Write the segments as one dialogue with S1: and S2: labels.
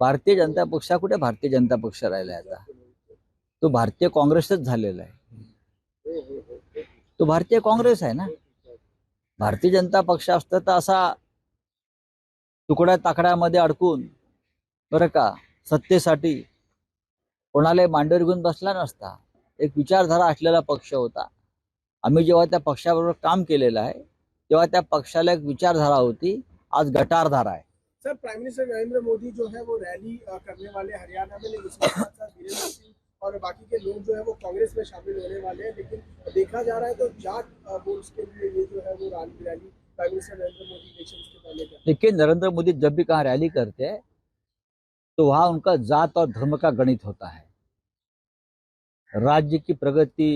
S1: भारतीय जनता पक्ष हा कुठे भारतीय जनता पक्ष राहिला आता? तो भारतीय काँग्रेसच झालेला आहे. तो भारतीय काँग्रेस आहे ना? भारतीय जनता पक्ष असतं तर असा तुकड्या ताकड्यामध्ये अडकून बरं का सत्तेसाठी कोणाला मांडीवर घेऊन बसला नसता. एक विचारधारा असलेला पक्ष होता. आम्ही जेव्हा त्या पक्षाबरोबर काम केलेलं आहे तेव्हा त्या पक्षाला एक विचारधारा होती आज गटारधारा आहे.
S2: Sir prime minister Narendra Modi जो है वो रैली करने वाले हरियाणा में लेकिन वीरेंद्र सिंह और बाकी के लोग जो है वो कांग्रेस में शामिल होने वाले हैं। लेकिन देखा जा रहा है तो जाट अ, वोट्स के लिए ये जो है वो rally prime minister Narendra Modi election के पहले
S1: देखिए नरेंद्र मोदी जब भी कहाँ रैली करते हैं तो वहाँ उनका जात और धर्म का गणित होता है। राज्य की प्रगति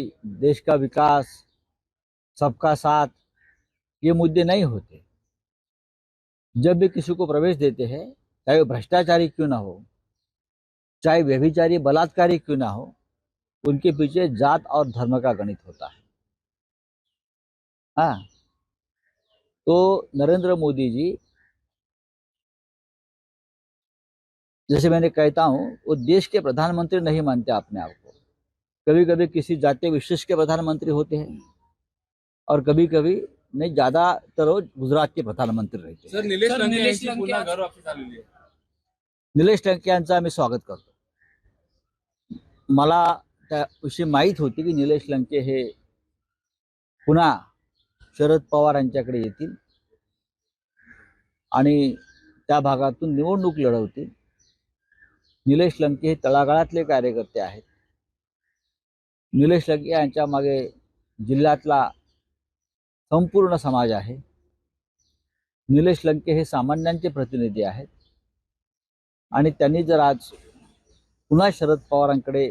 S1: देश का विकास सबका साथ ये मुद्दे नहीं होते। जब भी किसी को प्रवेश देते हैं, चाहे वो भ्रष्टाचारी क्यों ना हो, चाहे व्यभिचारी, बलात्कारी क्यों ना हो, उनके पीछे जात और धर्म का गणित होता है। हाँ। तो नरेंद्र मोदी जी, जैसे मैंने कहता हूँ, वो देश के प्रधानमंत्री नहीं मानते अपने आप को। कभी कभी किसी जातीय विशेष के प्रधानमंत्री होते हैं और कभी कभी नहीं ज्यादातर वो गुजरात के प्रधानमंत्री रहते हैं
S3: सर निलेश
S4: निलेश
S3: पुन्हा घर वापस आलेली आहे
S1: निलेश टंके यांचं आम्ही स्वागत करतो. मला त्याविषयी माहीत होती की निलेश लंके हे पुन्हा शरद पवार यांच्याकडे येतील आणि त्या भागातून निवडणूक लढवतील. निलेश लंके हे तळागाळातले कार्यकर्ते आहेत. निलेश लंके यांच्या मागे जिल्ह्यातला संपूर्ण समाज आहे. निलेश लंके हे सामान्यांचे प्रतिनिधी आहेत. आणि त्यांनी जर आज पुन्हा शरद पवारांकडे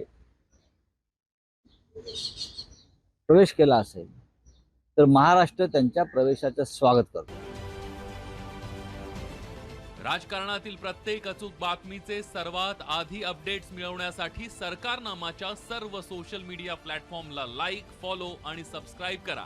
S1: प्रवेश केला असेल तर महाराष्ट्र त्यांच्या प्रवेशाचं स्वागत करतो.
S5: राजकारणातील प्रत्येक अचूक बातमीचे सर्वात आधी अपडेट्स मिळवण्यासाठी सरकारनामाच्या सर्व सोशल मीडिया प्लॅटफॉर्मला लाईक फॉलो आणि सबस्क्राईब करा.